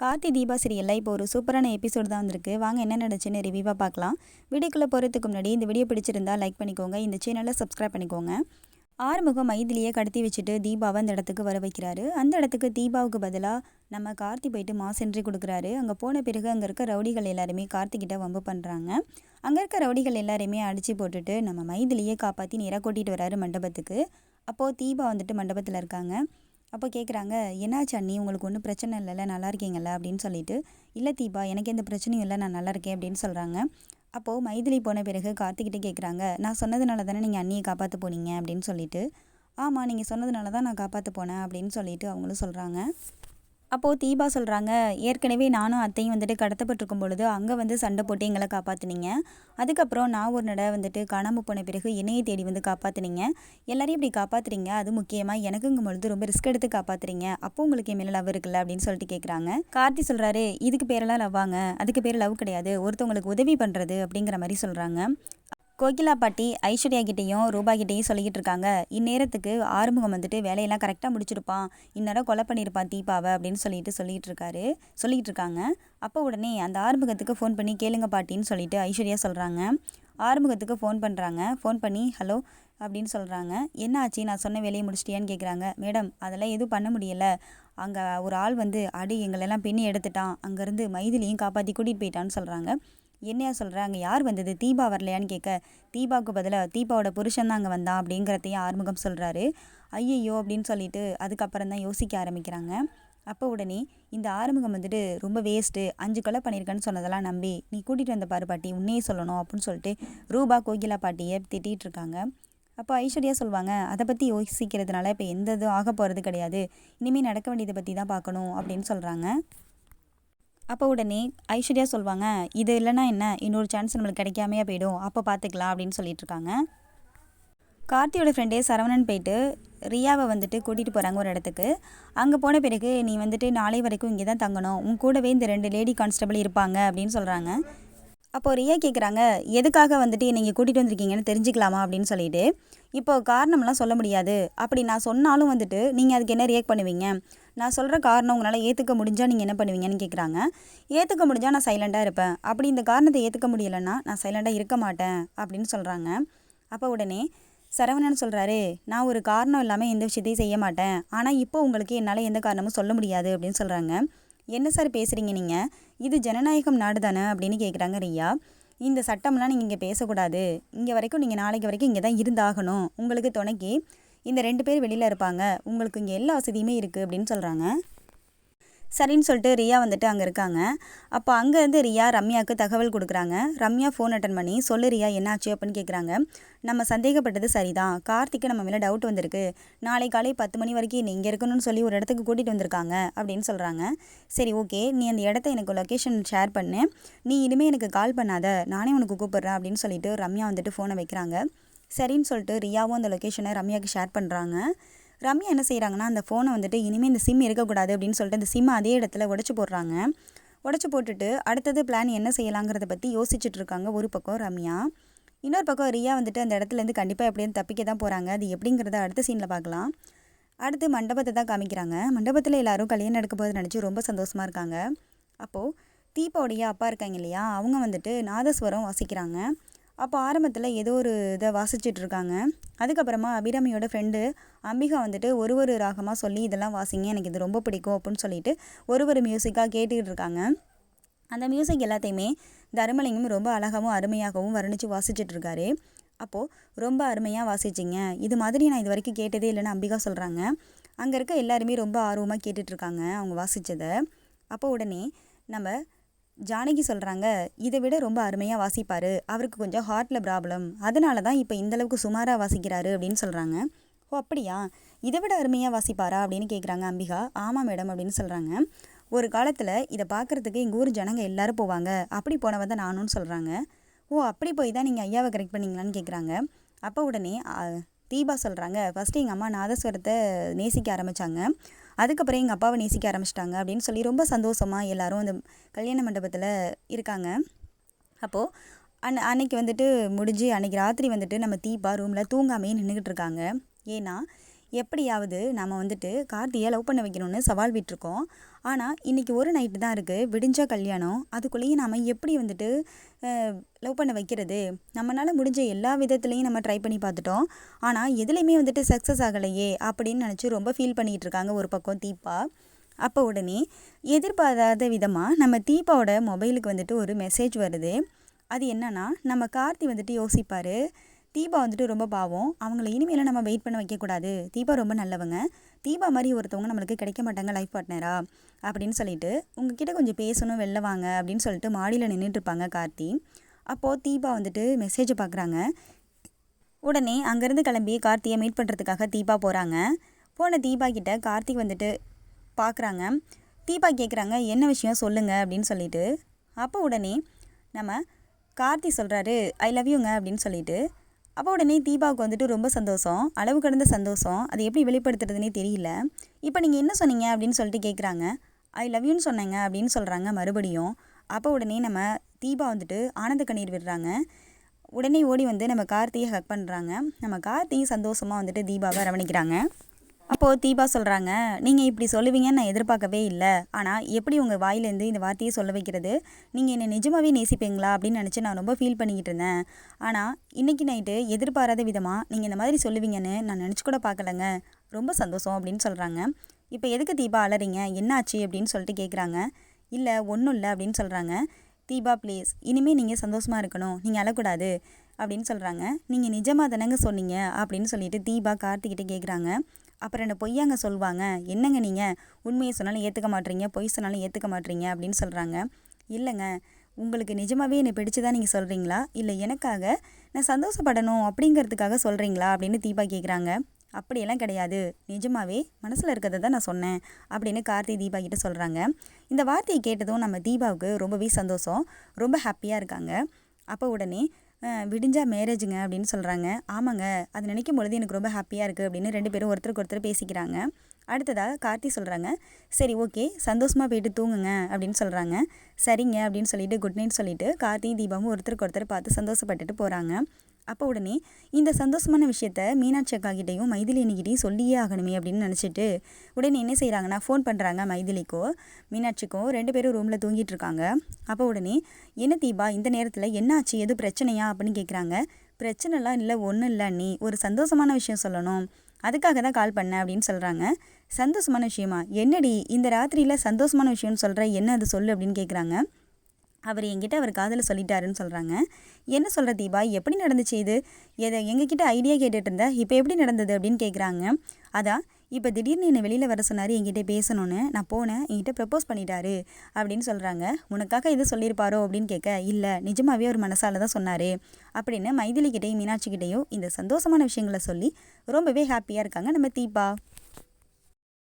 கார்த்தி தீபா சீரியலில் இப்போ ஒரு சூப்பரான எபிசோட் தான் வந்திருக்கு. வாங்க என்ன நடந்துச்சுன்னு ரிவியூவாக பார்க்கலாம். வீடியோக்குள்ளே போகிறதுக்கு முன்னாடி இந்த வீடியோ பிடிச்சிருந்தா லைக் பண்ணிக்கோங்க. இந்த சேனலை சப்ஸ்கிரைப் பண்ணிக்கோங்க. ஆறுமுகம் மைதிலியை கடத்தி வச்சுட்டு தீபாவை அந்த இடத்துக்கு வர வைக்கிறாரு. அந்த இடத்துக்கு தீபாவுக்கு பதிலாக நம்ம கார்த்தி போயிட்டு மாசென்றி கொடுக்குறாரு. அங்கே போன பிறகு அங்கே இருக்க ரவுடிகள் எல்லாருமே கார்த்திகிட்ட வம்பு பண்ணுறாங்க அங்கே இருக்க ரவுடிகள் எல்லாரையுமே அடித்து போட்டுட்டு நம்ம மைதிலியை காப்பாற்றி நேராக கூட்டிகிட்டு வராரு மண்டபத்துக்கு. அப்போது தீபா வந்துட்டு மண்டபத்தில் இருக்காங்க. அப்போ கேட்குறாங்க என்னாச்சு அண்ணி? உங்களுக்கு ஒன்றும் பிரச்சனை இல்லைல்ல? நல்லா இருக்கீங்கல்ல? அப்படின்னு சொல்லிட்டு இல்லை தீபா எனக்கு எந்த பிரச்சனையும் இல்லை. நான் நல்லா இருக்கேன். அப்படின்னு சொல்கிறாங்க அப்போது மைதிலி போன பிறகு கார்த்திகிட்டே கேட்குறாங்க நான் சொன்னதுனால தானே நீங்கள் அண்ணியை காப்பாற்ற போனீங்க? அப்படின்னு சொல்லிட்டு ஆமாம் நீங்கள் சொன்னதுனால தான் நான் காப்பாற்ற போனேன். அப்படின்னு சொல்லிட்டு அவங்களும் சொல்கிறாங்க அப்போது தீபா சொல்கிறாங்க ஏற்கனவே நானும் அத்தையும் வந்துட்டு கடத்தப்பட்டிருக்கும் பொழுது அங்கே வந்து சண்டை போட்டு எங்களை காப்பாற்றினீங்க அதுக்கப்புறம் நான் ஒரு நட வந்துட்டு காணாமல் போன பிறகு என்னையை தேடி வந்து காப்பாற்றினீங்க எல்லாரையும் இப்படி காப்பாற்றுறீங்க அது முக்கியமாக எனக்குங்கும் பொழுது ரொம்ப ரிஸ்க் எடுத்து காப்பாற்றுறீங்க அப்போ உங்களுக்கு என் மேலே லவ் இருக்குல்ல அப்படின்னு சொல்லிட்டு கேட்குறாங்க கார்த்தி சொல்கிறாரு இதுக்கு பேரெல்லாம் லவ்வாங்க அதுக்கு பேர் லவ் கிடையாது ஒருத்தவங்களுக்கு உதவி பண்ணுறது அப்படிங்கிற மாதிரி சொல்கிறாங்க கோகிலா பாட்டி ஐஸ்வர்யா கிட்டேயும் ரூபா கிட்டேயும் சொல்லிக்கிட்டு இருக்காங்க இந்நேரத்துக்கு ஆறுமுகம் வந்துட்டு வேலையெல்லாம் கரெக்டாக முடிச்சிருப்பான். இந்நேரம் கொலை பண்ணியிருப்பான் தீபாவை அப்படின்னு சொல்லிட்டு சொல்லிகிட்டு இருக்காரு சொல்லிக்கிட்டு இருக்காங்க அப்போ உடனே அந்த ஆறுமுகத்துக்கு ஃபோன் பண்ணி கேளுங்க பாட்டின்னு சொல்லிட்டு ஐஸ்வர்யா சொல்கிறாங்க ஆறுமுகத்துக்கு ஃபோன் பண்ணுறாங்க ஃபோன் பண்ணி ஹலோ அப்படின்னு சொல்கிறாங்க என்ன ஆச்சு? நான் சொன்ன வேலையை முடிச்சிட்டியான்னு கேட்குறாங்க மேடம் அதெல்லாம் எதுவும் பண்ண முடியலை. அங்கே ஒரு ஆள் வந்து அடி எங்களெல்லாம் பின்னி எடுத்துட்டான். அங்கேருந்து மைதிலையும் காப்பாற்றி கூட்டிகிட்டு போயிட்டான்னு சொல்கிறாங்க என்னையா சொல்கிறாங்க யார் வந்தது? தீபா வரலையான்னு கேட்க தீபாவுக்கு பதிலாக தீபாவோட புருஷன் தான் அங்கே வந்தான் அப்படிங்கிறதையும் ஆறுமுகம் சொல்கிறாரு ஐயையோ அப்படின்னு சொல்லிட்டு அதுக்கப்புறம் தான் யோசிக்க ஆரம்பிக்கிறாங்க. அப்போ உடனே இந்த ஆறுமுகம் வந்துட்டு ரொம்ப வேஸ்ட்டு அஞ்சு கொலை பண்ணியிருக்கேன்னு சொன்னதெல்லாம் நம்பி நீ கூட்டிகிட்டு வந்த பாரு பாட்டி உன்னையே சொல்லணும் அப்படின்னு சொல்லிட்டு ரூபா கோகிலா பாட்டியை திட்டிகிட்டு இருக்காங்க. அப்போ ஐஸ்வர்யா சொல்லுவாங்க அதை பற்றி யோசிக்கிறதுனால இப்போ எந்த இதுவும் ஆக போகிறது கிடையாது. இனிமேல் நடக்க வேண்டியதை பற்றி தான் பார்க்கணும் அப்படின்னு சொல்கிறாங்க அப்போ உடனே ஐஸ்வர்யா சொல்லுவாங்க இது இல்லைனா என்ன? இன்னொரு சான்ஸ் நம்மளுக்கு கிடைக்காமையே போயிடும். அப்போ பார்த்துக்கலாம் அப்படின்னு சொல்லிட்டு இருக்காங்க. கார்த்தியோட ஃப்ரெண்டே சரவணன் போயிட்டு ரியாவை வந்துட்டு கூட்டிகிட்டு போகிறாங்க ஒரு இடத்துக்கு. அங்கே போன பிறகு நீ வந்துட்டு நாளை வரைக்கும் இங்கே தான் தங்கணும். உன் கூடவே இந்த ரெண்டு லேடி கான்ஸ்டபிள் இருப்பாங்க அப்படின்னு சொல்கிறாங்க அப்போது ரியா கேட்குறாங்க எதுக்காக வந்துட்டு நீங்கள் கூட்டிகிட்டு வந்திருக்கீங்கன்னு தெரிஞ்சுக்கலாமா? அப்படின்னு சொல்லிட்டு. இப்போ காரணம்லாம் சொல்ல முடியாது. அப்படி நான் சொன்னாலும் வந்துட்டு நீங்கள் அதுக்கு என்ன ரியாக்ட் பண்ணுவீங்க? நான் சொல்கிற காரணம் உங்களால் ஏற்றுக்க முடிஞ்சால் நீங்கள் என்ன பண்ணுவீங்கன்னு கேட்குறாங்க ஏற்றுக்க முடிஞ்சால் நான் சைலண்ட்டாக இருப்பேன். அப்படி இந்த காரணத்தை ஏற்றுக்க முடியலைன்னா நான் சைலண்ட்டாக இருக்க மாட்டேன் அப்படின்னு சொல்கிறாங்க அப்போ உடனே சரவணன் சொல்கிறாரு நான் ஒரு காரணம் இல்லாமல் எந்த விஷயத்தையும் செய்ய மாட்டேன். ஆனால் இப்போ உங்களுக்கு என்னால் எந்த காரணமும் சொல்ல முடியாது அப்படின்னு சொல்கிறாங்க என்ன சார் பேசுகிறீங்க நீங்கள் இது ஜனநாயகம் நாடு தானே அப்படின்னு கேட்குறாங்க ரியா. இந்த சட்டம்லாம் நீங்கள் இங்கே பேசக்கூடாது. இங்கே வரைக்கும் நீங்கள் நாளைக்கு வரைக்கும் இங்கே தான் இருந்தாகணும். உங்களுக்கு துணைக்கி இந்த ரெண்டு பேர் வெளியில் இருப்பாங்க. உங்களுக்கு இங்கே எல்லா வசதியுமே இருக்குது அப்படின்னு சொல்கிறாங்க சரின்னு சொல்லிட்டு ரியா வந்துட்டு அங்கே இருக்காங்க. அப்போ அங்கேருந்து ரியா ரம்யாவுக்கு தகவல் கொடுக்குறாங்க. ரம்யா ஃபோன் அட்டன் பண்ணி சொல்லு ரியா என்னாச்சு? அப்படின்னு கேட்குறாங்க நம்ம சந்தேகப்பட்டது சரிதான். கார்த்திக்கு நம்ம மேலே டவுட் வந்திருக்கு. நாளை காலை பத்து மணி வரைக்கும் நீ இங்கே இருக்கணும்னு சொல்லி ஒரு இடத்துக்கு கூட்டிகிட்டு வந்திருக்காங்க அப்படின்னு சொல்கிறாங்க சரி ஓகே நீ அந்த இடத்த எனக்கு லொக்கேஷன் ஷேர் பண்ணு. நீ இனிமேல் எனக்கு கால் பண்ணாத. நானே உனக்கு கூப்பிட்றேன் அப்படின்னு சொல்லிட்டு ரம்யா வந்துட்டு ஃபோனை வைக்கிறாங்க. சரின்னு சொல்லிட்டு ரியாவும் அந்த லொக்கேஷனை ரம்யாவுக்கு ஷேர் பண்ணுறாங்க ரம்யா என்ன செய்கிறாங்கன்னா அந்த ஃபோனை வந்துட்டு இனிமேல் இந்த சிம் இருக்கக்கூடாது அப்படின்னு சொல்லிட்டு அந்த சிம்மை அதே இடத்துல உடச்சி போடுறாங்க. உடச்சி போட்டுட்டு அடுத்தது பிளான் என்ன செய்யலாங்கிறத பற்றி யோசிச்சுட்டு இருக்காங்க ஒரு பக்கம் ரம்யா. இன்னொரு பக்கம் ரியா வந்துட்டு அந்த இடத்துலேருந்து கண்டிப்பாக எப்படியும் தப்பிக்க தான் போகிறாங்க அது எப்படிங்கிறத அடுத்த சீனில் பார்க்கலாம். அடுத்து மண்டபத்தை தான் காமிக்கிறாங்க. மண்டபத்தில் எல்லோரும் கல்யாணம் நடக்க போது நினச்சி ரொம்ப சந்தோஷமாக இருக்காங்க. அப்போது தீபாவுடைய அப்பா இருக்காங்க இல்லையா? அவங்க வந்துட்டு நாதஸ்வரம் வாசிக்கிறாங்க. அப்போ ஆரம்பத்தில் ஏதோ ஒரு இதை வாசிச்சிட்ருக்காங்க. அதுக்கப்புறமா அபிராமியோட ஃப்ரெண்டு அம்பிகா வந்துட்டு ஒரு ஒரு ராகமாக சொல்லி இதெல்லாம் வாசிங்க எனக்கு இது ரொம்ப பிடிக்கும் அப்படின்னு சொல்லிட்டு ஒரு ஒரு மியூசிக்காக கேட்டுக்கிட்டு இருக்காங்க அந்த மியூசிக் எல்லாத்தையுமே தர்மலிங்கம் ரொம்ப அழகாகவும் அருமையாகவும் வர்ணித்து வாசிச்சிட்ருக்காரு. அப்போது ரொம்ப அருமையாக வாசிச்சிங்க. இது மாதிரி நான் இது வரைக்கும் கேட்டதே இல்லைன்னு அம்பிகா சொல்கிறாங்க அங்கே இருக்க எல்லாருமே ரொம்ப ஆர்வமாக கேட்டுட்ருக்காங்க அவங்க வாசித்ததை அப்போ உடனே நம்ம ஜானகி சொல்கிறாங்க இதை விட ரொம்ப அருமையாக வாசிப்பார். அவருக்கு கொஞ்சம் ஹார்ட்டில் ப்ராப்ளம் அதனால தான் இப்போ இந்தளவுக்கு சுமாராக வாசிக்கிறாரு அப்படின்னு சொல்கிறாங்க ஓ அப்படியா? இதை விட அருமையாக வாசிப்பாரா? அப்படின்னு கேட்குறாங்க அம்பிகா. ஆமாம் மேடம் அப்படின்னு சொல்கிறாங்க ஒரு காலத்தில் இதை பார்க்குறதுக்கு எங்கள் ஊர் ஜனங்க எல்லோரும் போவாங்க. அப்படி போனவ தான் நானும்னு சொல்கிறாங்க ஓ அப்படி போய் தான் நீங்கள் ஐயாவை கரெக்ட் பண்ணிங்களான்னு கேட்குறாங்க அப்போ உடனே தீபா சொல்கிறாங்க ஃபஸ்ட்டு எங்கள் அம்மா நாதஸ்வரத்தை நேசிக்க ஆரம்பித்தாங்க அதுக்கப்புறம் எங்கள் அப்பாவை நேசிக்க ஆரம்பிச்சிட்டாங்க அப்படின்னு சொல்லி ரொம்ப சந்தோஷமாக எல்லோரும் அந்த கல்யாண மண்டபத்தில் இருக்காங்க. அப்போது அன் அன்னைக்கு வந்துட்டு முடிஞ்சு அன்றைக்கி ராத்திரி வந்துட்டு நம்ம தீபா ரூமில் தூங்காமையே நின்றுக்கிட்டு இருக்காங்க. ஏன்னா எப்படியாவது நம்ம வந்துட்டு கார்த்தியை லவ் பண்ண வைக்கணும்னு சவால் விட்டுருக்கோம். ஆனால் இன்றைக்கி ஒரு நைட்டு தான் இருக்குது விடிஞ்ச கல்யாணம். அதுக்குள்ளேயும் நாம் எப்படி வந்துட்டு லவ் பண்ண வைக்கிறது? நம்மளால் முடிஞ்ச எல்லா விதத்துலேயும் நம்ம ட்ரை பண்ணி பார்த்துட்டோம். ஆனால் எதுலேயுமே வந்துட்டு சக்ஸஸ் ஆகலையே அப்படின்னு நினச்சி ரொம்ப ஃபீல் பண்ணிகிட்டு இருக்காங்க ஒரு பக்கம் தீபா. அப்போ உடனே எதிர்பாராத விதமாக நம்ம தீபாவோட மொபைலுக்கு வந்துட்டு ஒரு மெசேஜ் வருது. அது என்னன்னா நம்ம கார்த்தி வந்துட்டு யோசிப்பார் தீபா வந்துட்டு ரொம்ப பாவம். அவங்கள இனிமேல் நம்ம வெயிட் பண்ண வைக்கக்கூடாது. தீபா ரொம்ப நல்லவங்க. தீபா மாதிரி ஒருத்தவங்க நம்மளுக்கு கிடைக்க மாட்டாங்க லைஃப் பார்ட்னரா அப்படின்னு சொல்லிட்டு உங்ககிட்ட கொஞ்சம் பேசணும் வெளில வாங்க அப்படின்னு சொல்லிட்டு மாடியில் நின்றுட்டு இருப்பாங்க கார்த்தி. அப்போது தீபா வந்துட்டு மெசேஜ் பார்க்குறாங்க உடனே அங்கேருந்து கிளம்பி கார்த்தியை மீட் பண்ணுறதுக்காக தீபா போகிறாங்க போன தீபா கிட்ட கார்த்திக் வந்துட்டு பார்க்குறாங்க தீபா கேட்குறாங்க என்ன விஷயம்? சொல்லுங்கள் அப்படின்னு சொல்லிட்டு. அப்போ உடனே நம்ம கார்த்தி சொல்கிறாரு ஐ லவ் யூங்க அப்படின்னு சொல்லிட்டு அப்போ உடனே தீபாவுக்கு வந்துட்டு ரொம்ப சந்தோஷம் அளவு கடந்த சந்தோஷம். அது எப்படி வெளிப்படுத்துறதுனே தெரியல. இப்போ நீங்கள் என்ன சொன்னீங்க அப்படின்னு சொல்லிட்டு கேட்குறாங்க ஐ லவ் யூன்னு சொன்னேங்க அப்படின்னு சொல்கிறாங்க மறுபடியும். அப்போ உடனே நம்ம தீபா வந்துட்டு ஆனந்த கண்ணீர் விடுறாங்க. உடனே ஓடி வந்து நம்ம கார்த்தியை ஹக் பண்ணுறாங்க நம்ம கார்த்தியும் சந்தோஷமாக வந்துட்டு தீபாவை அரவணைக்கிறாங்க. அப்போது தீபா சொல்கிறாங்க நீங்கள் இப்படி சொல்லுவீங்கன்னு நான் எதிர்பார்க்கவே இல்லை. ஆனால் எப்படி உங்கள் வாயிலேருந்து இந்த வார்த்தையை சொல்ல வைக்கிறது? நீங்கள் என்னை நிஜமாகவே நேசிப்பீங்களா? அப்படின்னு நினச்சி நான் ரொம்ப ஃபீல் பண்ணிக்கிட்டு இருந்தேன். ஆனால் இன்றைக்கி நைட்டு எதிர்பாராத விதமாக நீங்கள் இந்த மாதிரி சொல்லுவீங்கன்னு நான் நினச்சி கூட பார்க்கலங்க. ரொம்ப சந்தோஷம் அப்படின்னு சொல்கிறாங்க இப்போ எதுக்கு தீபா அலறீங்க? என்னாச்சு? அப்படின்னு சொல்லிட்டு கேட்குறாங்க இல்லை ஒன்றும் இல்லை அப்படின்னு சொல்கிறாங்க தீபா ப்ளீஸ் இனிமேல் நீங்கள் சந்தோஷமாக இருக்கணும். நீங்கள் அழக்கூடாது. அப்படின்னு சொல்கிறாங்க நீங்கள் நிஜமாக தானேங்க சொன்னீங்க? அப்படின்னு சொல்லிட்டு தீபா கார்த்திகிட்ட கேட்குறாங்க அப்புறம் என்ன பொய்யாங்க சொல்லுவாங்க என்னங்க நீங்கள் உண்மையை சொன்னாலும் ஏற்றுக்க மாட்டீங்க பொய் சொன்னாலும் ஏற்றுக்க மாட்டீங்க அப்படின்னு சொல்கிறாங்க இல்லைங்க உங்களுக்கு நிஜமாகவே என்னை பிடிச்சி தான் நீங்கள் சொல்கிறீங்களா இல்லை எனக்காக நான் சந்தோஷப்படணும் அப்படிங்கிறதுக்காக சொல்கிறீங்களா அப்படின்னு தீபா கேட்குறாங்க அப்படியெல்லாம் கிடையாது. நிஜமாவே மனசில் இருக்கிறத தான் நான் சொன்னேன் அப்படின்னு கார்த்தி தீபா கிட்ட சொல்கிறாங்க இந்த வார்த்தையை கேட்டதும் நம்ம தீபாவுக்கு ரொம்பவே சந்தோஷம். ரொம்ப ஹாப்பியாக இருக்காங்க. அப்போ உடனே விடிஞ்சா மேரேஜுங்க அப்படின்னு சொல்கிறாங்க ஆமாங்க அது நினைக்கும் பொழுது எனக்கு ரொம்ப ஹாப்பியாக இருக்குது அப்படின்னு ரெண்டு பேரும் ஒருத்தருக்கு ஒருத்தர் பேசிக்கிறாங்க. அடுத்ததாக கார்த்தி சொல்கிறாங்க சரி ஓகே சந்தோஷமாக போயிட்டு தூங்குங்க அப்படின்னு சொல்கிறாங்க சரிங்க அப்படின்னு சொல்லிட்டு குட் நைட் சொல்லிவிட்டு கார்த்தி தீபாவும் ஒருத்தருக்கு ஒருத்தர் பார்த்து சந்தோஷப்பட்டுட்டு போகிறாங்க அப்போ உடனே இந்த சந்தோஷமான விஷயத்த மீனாட்சி அக்கா கிட்டேயும் மைதிலி சொல்லியே ஆகணுமே அப்படின்னு நினச்சிட்டு உடனே என்ன செய்கிறாங்கன்னா ஃபோன் பண்ணுறாங்க மைதிலிக்கோ மீனாட்சிக்கும் ரெண்டு பேரும் ரூமில் தூங்கிட்டு இருக்காங்க. அப்போ உடனே என்ன தீபா இந்த நேரத்தில் என்னாச்சு எது பிரச்சனையா அப்படின்னு கேட்குறாங்க பிரச்சனைலாம் இல்லை ஒன்றும் இல்லை நீ ஒரு சந்தோஷமான விஷயம் சொல்லணும். அதுக்காக தான் கால் பண்ணேன் அப்படின்னு சொல்கிறாங்க சந்தோஷமான விஷயமா? என்னடி இந்த ராத்திரியில் சந்தோஷமான விஷயம்னு சொல்கிற என்ன அது சொல்லு அப்படின்னு கேட்குறாங்க அவர் என்கிட்ட அவர் காதில் சொல்லிட்டாருன்னு சொல்கிறாங்க என்ன சொல்கிற தீபா? எப்படி நடந்துச்சு இது? எதை எங்ககிட்ட ஐடியா கேட்டுட்டு இருந்த இப்போ எப்படி நடந்தது? அப்படின்னு கேட்குறாங்க அதான் இப்போ திடீர்னு என்னை வெளியில் வர சொன்னார் என்கிட்ட பேசணும்னு. நான் போனேன் என்கிட்ட ப்ரப்போஸ் பண்ணிட்டாரு அப்படின்னு சொல்கிறாங்க உனக்காக இது சொல்லியிருப்பாரோ? அப்படின்னு கேட்க இல்லை நிஜமாகவே ஒரு மனசால தான் சொன்னார் அப்படின்னு மைதிலிக்கிட்டையும் மீனாட்சிக்கிட்டேயும் இந்த சந்தோஷமான விஷயங்களை சொல்லி ரொம்பவே ஹாப்பியாக இருக்காங்க நம்ம தீபா.